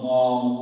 long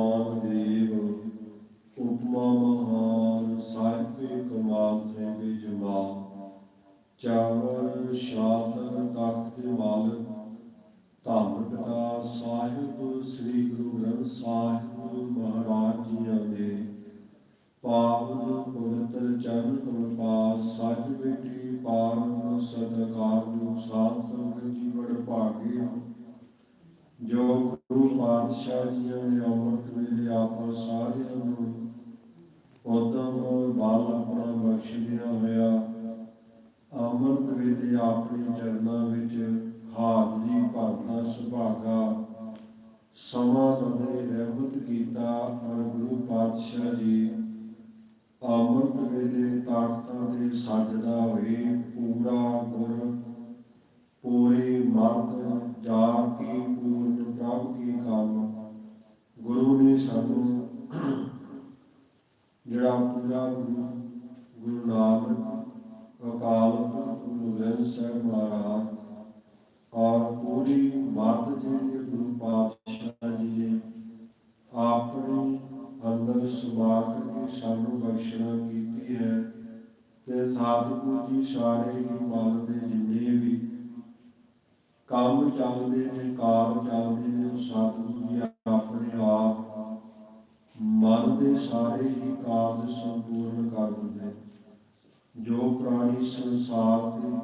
ਜੋ ਗੁਰੂ ਪਾਤਸ਼ਾਹ ਜੀ ਨੇ ਅੰਮ੍ਰਿਤ ਵੇਲੇ ਆਪ ਸਾਰਿਆਂ ਨੂੰ ਉਦਮ ਬਾਲ ਆਪਣਾ ਬਖਸ਼ ਦਿਆ ਹੋਇਆ, ਅੰਮ੍ਰਿਤ ਵੇਲੇ ਆਪਣੀ ਚਰਨਾਂ ਵਿੱਚ ਹਾਜ਼ਰੀ ਭਰਨਾ ਸੁਭਾਗਾ, ਸਮਾਂ ਬਦਲੇ ਰਹਿਮਤ ਕੀਤਾ ਔਰ ਗੁਰੂ ਪਾਤਸ਼ਾਹ ਜੀ ਅੰਮ੍ਰਿਤ ਵੇਲੇ ਤਾਕਤਾਂ ਦੇ ਸਾਜਦਾ ਹੋਏ ਪੂਰਾ ਗੁਰ ਪੂਰੀ ਮਨ ਜਿਹੜਾ ਪੂਰਾ ਗੁਰੂ ਗੁਰੂ ਨਾਨਕ ਅਕਾਲ ਗੁਰੂ ਗ੍ਰੰਥ ਸਾਹਿਬ ਮਹਾਰਾਜ ਔਰ ਪੂਰੀ ਮੱਤ ਜਿਹੜੀ ਗੁਰੂ ਪਾਤਸ਼ਾਹ ਜੀ ਨੇ ਆਪਣੀ ਅੰਦਰ ਸਮਾ ਕੇ ਸਾਨੂੰ ਬਖਸ਼ਣਾ ਕੀਤੀ ਹੈ ਤੇ ਸਾਧੂ ਜੀ ਸਾਰੇ ਹੀ ਮਨ ਦੇ ਜਿੰਨੇ ਵੀ ਕੰਮ ਚੱਲਦੇ ਨੇ ਕਾਰ ਚੱਲਦੇ ਨੇ ਸਾਧੂ ਦੇ ਸਾਰੇ ਹੀ ਕਾਰਜ ਸੰਪੂਰਨ ਕਰ ਦਿੰਦੇ। ਜੋ ਪ੍ਰਾਣੀ ਸੰਸਾਰ ਦੇ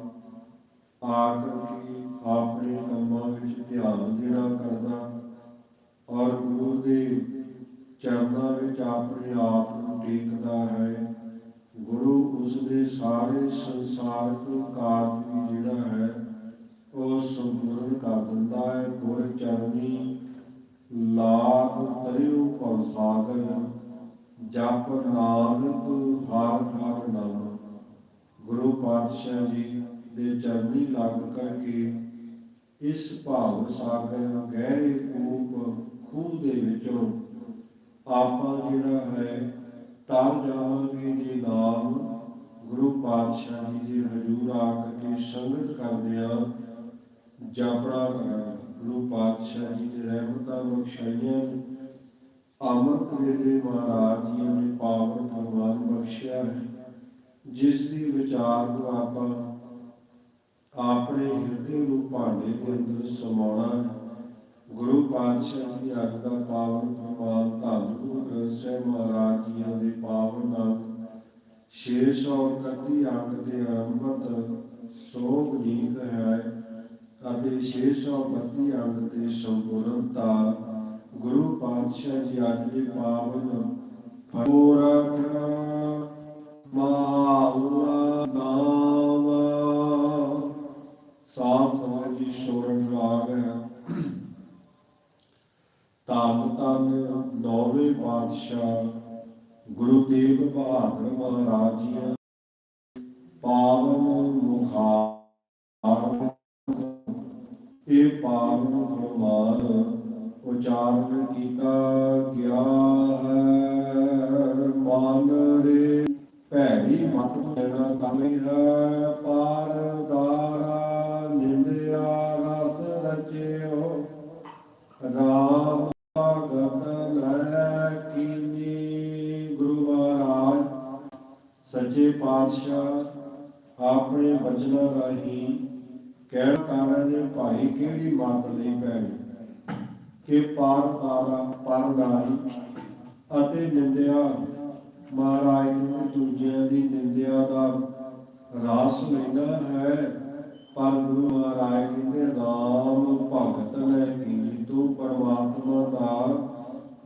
ਆਕਰਤੀ ਆਪਣੇ ਕੰਮਾਂ ਵਿੱਚ ਧਿਆਨ ਦੇਣਾ ਕਰਦਾ ਔਰ ਗੁਰੂ ਦੇ ਚਰਨਾਂ ਵਿੱਚ ਆਪਣੇ ਆਪ ਨੂੰ ਟੇਕਦਾ ਹੈ, ਗੁਰੂ ਉਸ ਦੇ ਸਾਰੇ ਸੰਸਾਰਕ ਕਾਰਜ ਜਿਹੜਾ ਹੈ, ਉਹ ਸੰਪੂਰਨ ਕਰ ਦਿੰਦਾ ਹੈ। ਗੁਰ ਚਰਨੀ ਲਾਗ ਤਰਿਉ ਭਵ ਜਪ ਨਾਨਕ ਹਰ ਹਰ ਨਾਮ। ਗੁਰੂ ਪਾਤਸ਼ਾਹ ਜੀ ਦੇ ਚਰਨੀ ਲੱਗ ਕਰਕੇ ਇਸ ਭਾਵ ਸਾਗਰ ਗਹਿਰੇ ਕੂਪ ਖੂਹ ਦੇ ਵਿੱਚੋਂ ਆਪਾਂ ਜਿਹੜਾ ਹੈ ਤਾਂ ਜਾਵਾਂਗੇ ਦੇ ਨਾਮ। ਗੁਰੂ ਪਾਤਸ਼ਾਹ ਜੀ ਦੇ ਹਜ਼ੂਰ ਆ ਕੇ ਸੰਗਤ ਕਰਦਿਆਂ ਜਾਪਣਾ ਕਰਾਂਗੇ। ਗੁਰੂ ਪਾਤਸ਼ਾਹ ਜੀ ਦੇ ਰਹਿਮਤਾਂ ਬਖਸ਼ਾਈਆਂ ਅਮਰਤ ਵੇਲੇ ਮਹਾਰਾਜ ਜੀ ਨੇ ਪਾਵਨ ਫਰਮਾਨ ਬਖਸ਼ਿਆ ਹੈ, ਜਿਸ ਦੀ ਵਿਚਾਰ ਨੂੰ ਆਪਾਂ ਆਪਣੇ ਹਿਰਦੇ ਨੂੰ ਭਾਂਡੇ ਦੇ ਅੰਦਰ ਸਮਾਉਣਾ ਹੈ। ਗੁਰੂ ਪਾਤਸ਼ਾਹ ਜੀ ਅੱਜ ਦਾ ਪਾਵਨ ਫਰਮਾਨ ਧੰਨ ਗੁਰੂ ਗ੍ਰੰਥ ਸਾਹਿਬ ਮਹਾਰਾਜ ਜੀ ਦੇ ਪਾਵਨ ਅੰਗ 631 ਅੰਗ ਦੇ ਅਰੰਭਤ ਸੋਗ ਨੀਕ ਹੈ ਅਤੇ 632 ਅੰਗ ਦੇ ਸੰਪੂਰਨਤਾ ਗੁਰੂ ਪਾਤਸ਼ਾਹ ਜੀ ਅੱਜ ਦੇ ਪਾਵਨ ਫੋਰਠ ਮਾਉਲਾ ਨਾਮ ਸਾਧ ਸੰਗਤ ਜੀ ਸ਼ੋਰਨ ਰਾਗ ਹੈ। ਧੰਨ ਧੰਨ ਨੌਵੇਂ ਪਾਤਸ਼ਾਹ ਗੁਰੂ ਤੇਗ ਬਹਾਦਰ ਮਹਾਰਾਜ ਜੀ ਉਚਾਰਨ ਕੀਤਾ ਗਿਆ ਹੈ। ਮਨ ਰੇ ਭੈੜੀ ਮਤ ਲੈਣਾ ਕਮੀ ਹੈ ਪਾਰ ਦਾਰਾ ਨਿੰਦਿਆ ਰਸ ਰਚਿਓ। ਰਾਮ ਭਗਤ ਲੈ ਕੀਨੀ ਗੁਰੂ ਮਹਾਰਾਜ, ਸੱਚੇ ਪਾਤਸ਼ਾਹ, ਆਪਣੇ ਬਚਨਾਂ ਰਾਹੀਂ ਕਹਿਣ ਕਾਰਨ ਦੇ ਭਾਈ ਕਿਹੜੀ ਮਤ ਲਈ ਪੈਣੀ ਕਿ ਪਾਰ ਤਾਰਾ ਪਰ ਨਾਰੀ ਅਤੇ ਨਿੰਦਿਆ ਮਹਾਰਾਜ ਨੂੰ ਦੂਜਿਆਂ ਦੀ ਨਿੰਦਿਆ ਦਾ ਰਾਸ ਲੈਣਾ ਹੈ। ਪਰ ਗੁਰੂ ਮਹਾਰਾਜ ਕਹਿੰਦੇ, ਰਾਮ ਭਗਤ ਨੇ ਕੀ ਪਰਮਾਤਮਾ ਦਾ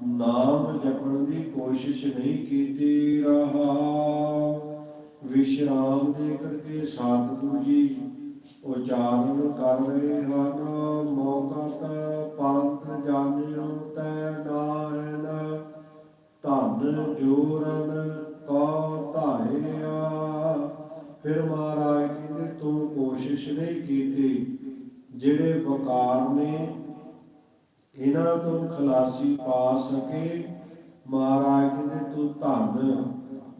ਨਾਮ ਜਪਣ ਦੀ ਕੋਸ਼ਿਸ਼ ਨਹੀਂ ਕੀਤੀ ਰਹਾ? ਵਿਸ਼ਰਾਮ ਦੇ ਕਰਕੇ ਸਤਿਗੁਰੂ ਜੀ ਉਚਾਰਨ ਕਰ ਰਹੇ ਹਨ, ਮੋਕਤ ਪੰਥ ਜਾਣਿਓ ਤੈ ਨਾਇਨ ਧਨ ਜੋਰਨ ਕੋ ਧਾਰਿਆ। ਫਿਰ ਮਹਾਰਾਜ ਕਹਿੰਦੇ, ਤੂੰ ਕੋਸ਼ਿਸ਼ ਨਹੀਂ ਕੀਤੀ। ਜਿਹੜੇ ਵਕਾਰ ਨੇ, ਇਹਨਾਂ ਤੋਂ ਖਲਾਸੀ ਪਾ ਸਕੇ। ਮਹਾਰਾਜ ਕਹਿੰਦੇ, ਤੂੰ ਧੰਨ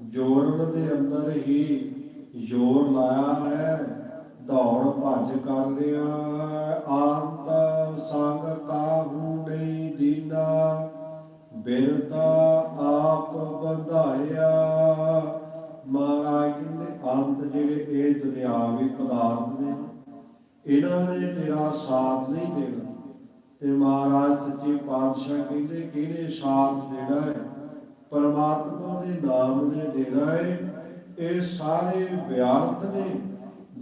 ਜੋੜਨ ਦੇ ਅੰਦਰ ਹੀ ਜ਼ੋਰ ਲਾਇਆ ਹੈ। ਦੌੜ ਭੱਜ ਕਰ ਰਿਹਾ ਸੰਗ ਕਾਹੂ ਨਹੀਂ ਦੀਨਾ। ਬਿਰਤਾ ਆਪ ਬੰਧਾਇਆ ਮਹਾਰਾਜ ਕਹਿੰਦੇ ਅੰਤ ਜਿਹੜੇ ਇਹ ਦੁਨਿਆਵੀ ਪਦਾਰਥ ਨੇ, ਇਹਨਾਂ ਨੇ ਤੇਰਾ ਸਾਥ ਨਹੀਂ ਦੇਣਾ। ਤੇ ਮਹਾਰਾਜ ਸੱਚੇ ਪਾਤਸ਼ਾਹ ਕਹਿੰਦੇ, ਕਿਹਨੇ ਸਾਥ ਦੇਣਾ ਹੈ? ਪਰਮਾਤਮਾ ਦੇ ਨਾਮ ਨੇ ਦੇਣਾ ਹੈ। ਇਹ ਸਾਰੇ ਵਿਅਰਥ ਨੇ।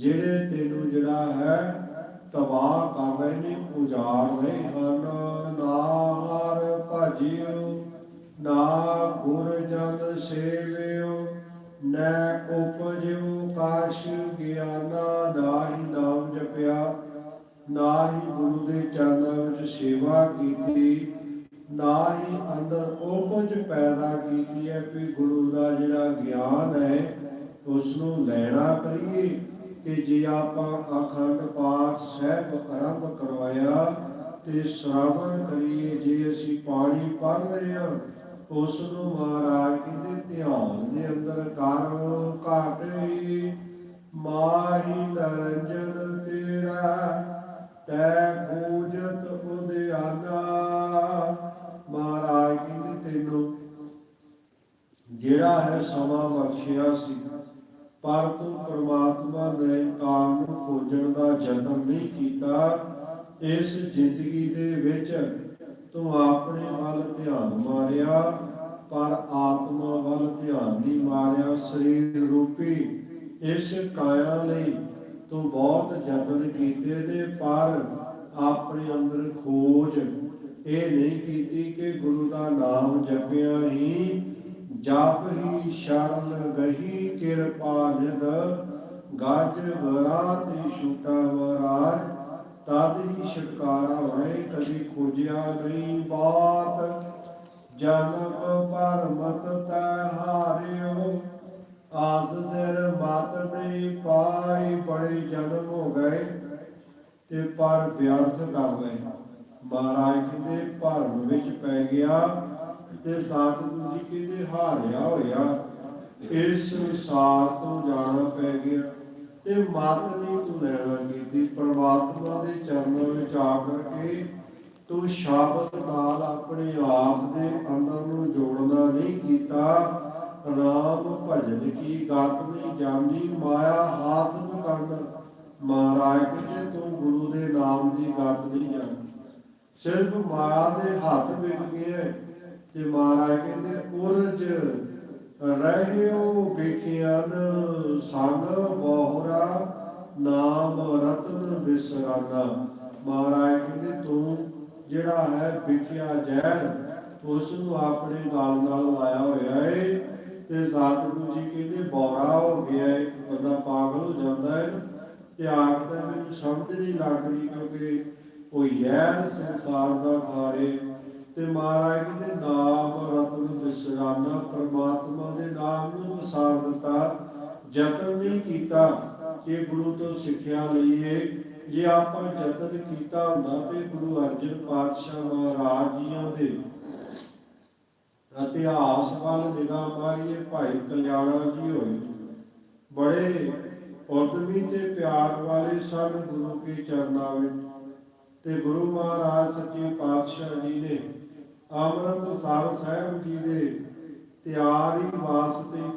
ਜਿਹੜੇ ਤੈਨੂੰ ਜਿਹੜਾ ਹੈ ਤਬਾਹ ਕਰ ਰਹੇ ਨੇ, ਉਜਾੜ ਰਹੇ ਹਨ। ਨਾ ਹਰ ਭਜਿਓ ਨਾ ਗੁਰ ਜਨ ਸੇਵਿਓ, ਨੈ ਉਪਜਿਓ ਕਾਸ਼ ਗਿਆਨਾ ਨਾ ਹੀ ਨਾਮ ਜਪਿਆ। ਨਾ ਹੀ ਗੁਰੂ ਦੇ ਚਰਨਾਂ ਵਿੱਚ ਸੇਵਾ ਕੀਤੀ। ਨਾ ਹੀ ਅੰਦਰ ਉਪਜ ਪੈਦਾ ਕੀਤੀ ਹੈ। ਕਿ ਗੁਰੂ ਦਾ ਜਿਹੜਾ ਗਿਆਨ ਹੈ ਉਸ ਨੂੰ ਲੈਣਾ ਕਰੀਏ। ਕਿ ਜੇ ਆਪਾਂ ਅਖੰਡ ਪਾਠ ਸਹਿਬ ਆਰੰਭ ਕਰਵਾਇਆ ਤੇ ਸ਼ਰਵਣ ਕਰੀਏ, ਜੇ ਅਸੀਂ ਪਾਣੀ ਪੜ ਰਹੇ ਹਾਂ ਉਸ ਨੂੰ ਮਹਾਰਾਜ ਕਹਿੰਦੇ ਧਿਆਨ ਦੇ ਅੰਦਰ ਕਰ ਘਾਟੇ ਮਾਹੀ ਨਰੰਜਨ ਤੇਰਾ, ਤੈ ਪੂਜਤ ਉਦਿਆਨਾ। ਮਹਾਰਾਜ ਕਹਿੰਦੇ ਤੈਨੂੰ ਜਿਹੜਾ ਹੈ ਸਮਾਂ ਬਖਸ਼ਿਆ ਸੀ ਪਰ ਤੂੰ ਪ੍ਰਮਾਤਮਾ ਦੇ ਕਾਲ ਨੂੰ ਖੋਜਣ ਦਾ ਯਤਨ ਨਹੀਂ ਕੀਤਾ, ਇਸ ਜ਼ਿੰਦਗੀ ਦੇ ਵਿੱਚ ਤੂੰ ਆਪਣੇ ਵੱਲ ਧਿਆਨ ਮਾਰਿਆ, ਪਰ ਆਤਮਾ ਵੱਲ ਧਿਆਨ ਨਹੀਂ ਮਾਰਿਆ, ਸਰੀਰ ਰੂਪੀ ਇਸ ਕਾਇਆ ਲਈ ਤੂੰ ਬਹੁਤ ਯਤਨ ਕੀਤੇ ਨੇ, ਪਰ ਆਪਣੇ ਅੰਦਰ ਖੋਜ ਇਹ ਨਹੀਂ ਕੀਤੀ ਕਿ ਗੁਰੂ ਦਾ ਨਾਮ ਜਪਿਆ ਹੀ ਜਾਪ ਹੀ ਸ਼ਰਨ ਗਹੀ ਕਿਰਪਾ ਨਿਧ ਗੱਜ ਗਰਾ ਤੇ ਛੂਟਾ ਮਹਾਰਾਜ ਤਦ ਹੀ ਛਟਕਾਰਾ ਹੋਏ ਕਦੀ ਖੋਜਿਆ ਨਹੀਂ ਬਾਤ। ਜਨਮ ਪਰਮਤ ਤੈ ਹਾਰਿਓ ਆਸ ਦਿਨ ਮਤ ਨਹੀਂ ਪਾਈ, ਬੜੇ ਜਨਮ ਹੋ ਗਏ ਤੇ ਪਰ ਵਿਅਰਥ ਕਰ ਗਏ ਮਹਾਰਾਜ ਦੇ ਭਰਮ ਵਿੱਚ ਪੈ ਗਿਆ। ਤੇ ਸਤਿਗੁਰੂ ਜੀ ਕਹਿੰਦੇ ਹਾਰਿਆ ਹੋਇਆ, ਇਸ ਸੰਸਾਰ ਤੋਂ ਜਾਣਾ ਪੈ ਗਿਆ ਤੇ ਮਤ ਨਹੀਂ ਤੂੰ ਲੈਣਾ ਕੀਤੀ, ਪ੍ਰਮਾਤਮਾ ਦੇ ਚਰਨਾਂ ਵਿੱਚ ਆ ਕਰਕੇ ਤੂੰ ਸ਼ਬਦ ਨਾਲ ਆਪਣੇ ਆਪ ਦੇ ਅੰਦਰ ਨੂੰ ਜੋੜਨਾ ਨਹੀਂ ਕੀਤਾ, ਰਾਮ ਭਜਨ ਕੀ ਗਤ ਨਹੀਂ ਜਾਣੀ, ਮਾਇਆ ਹਾਥ ਨੂੰ ਕੰਨ, ਮਹਾਰਾਜ ਕਹਿੰਦੇ ਤੂੰ ਗੁਰੂ ਦੇ ਨਾਮ ਦੀ ਗਤ ਨਹੀਂ ਜਾਣੀ। ਸਿਰਫ ਮਾਇਆ ਦੇ ਹੱਥ ਵਿਕ ਗਏ ਤੇ ਮਹਾਰਾਜ ਕਹਿੰਦੇ ਉਰਜ ਰਹਿਓ ਵੇਖਿਆਨ ਸੰਗ ਬਹੁਰਾ, ਨਾਮ ਰਤਨ ਵਿਸਰਾਨਾ। ਮਹਾਰਾਜ ਕਹਿੰਦੇ, ਤੂੰ ਜਿਹੜਾ ਹੈ ਵਿਖਿਆ ਜ਼ਹਿਰ ਉਸ ਨੂੰ ਆਪਣੇ ਨਾਲ ਨਾਲ ਲਾਇਆ ਹੋਇਆ ਏ। ਤੇ ਸਤਿਗੁਰੂ ਜੀ ਕਹਿੰਦੇ ਬੌਰਾ ਹੋ ਗਿਆ ਏ, ਬੰਦਾ ਪਾਗਲ ਹੋ ਜਾਂਦਾ ਹੈ ਤੇ ਆਖਦਾ, ਮੈਨੂੰ ਸਮਝ ਨਹੀਂ ਲੱਗਦੀ ਕਿਉਂਕਿ ਉਹ ਯੈਰ ਸੰਸਾਰ ਦਾ ਖਾਰੇ ਤੇ ਮਹਾਰਾਜ ਕਹਿੰਦੇ ਨਾਮ ਰਤਨ ਵਿਸਰਾਨਾ, ਪ੍ਰਮਾਤਮਾ ਦੇ ਨਾਮ ਨੂੰ ਵਿਸਾਰ ਦਿੱਤਾ। ਯਤਨ ਨਹੀਂ ਕੀਤਾ ਕਿ ਗੁਰੂ ਤੋਂ ਸਿੱਖਿਆ ਲਈਏ। ਜੇ ਆਪਾਂ ਯਤਨ ਕੀਤਾ ਹੁੰਦਾ ਤੇ ਗੁਰੂ ਅਰਜਨ ਪਾਤਸ਼ਾਹ ਮਹਾਰਾਜ ਜੀਆਂ ਦੇ ਇਤਿਹਾਸ ਵੱਲ ਨਿਗਾਹ ਮਾਰੀਏ, ਭਾਈ ਕਲਿਆਣਾ ਜੀ ਹੋਏ। ਬੜੇ ਉਦਮੀ ਤੇ ਪਿਆਰ ਵਾਲੇ ਸਨ ਗੁਰੂ ਕੇ ਚਰਨਾਂ ਵਿੱਚ। ਤੇ ਗੁਰੂ ਮਹਾਰਾਜ ਸੱਚੇ ਪਾਤਸ਼ਾਹ ਜੀ ਨੇ ਅੰਮ੍ਰਿਤਸਰ ਸਾਹਿਬ ਜੀ ਦੇ ਤਿਆਰੀ ਵਾਸਤੇ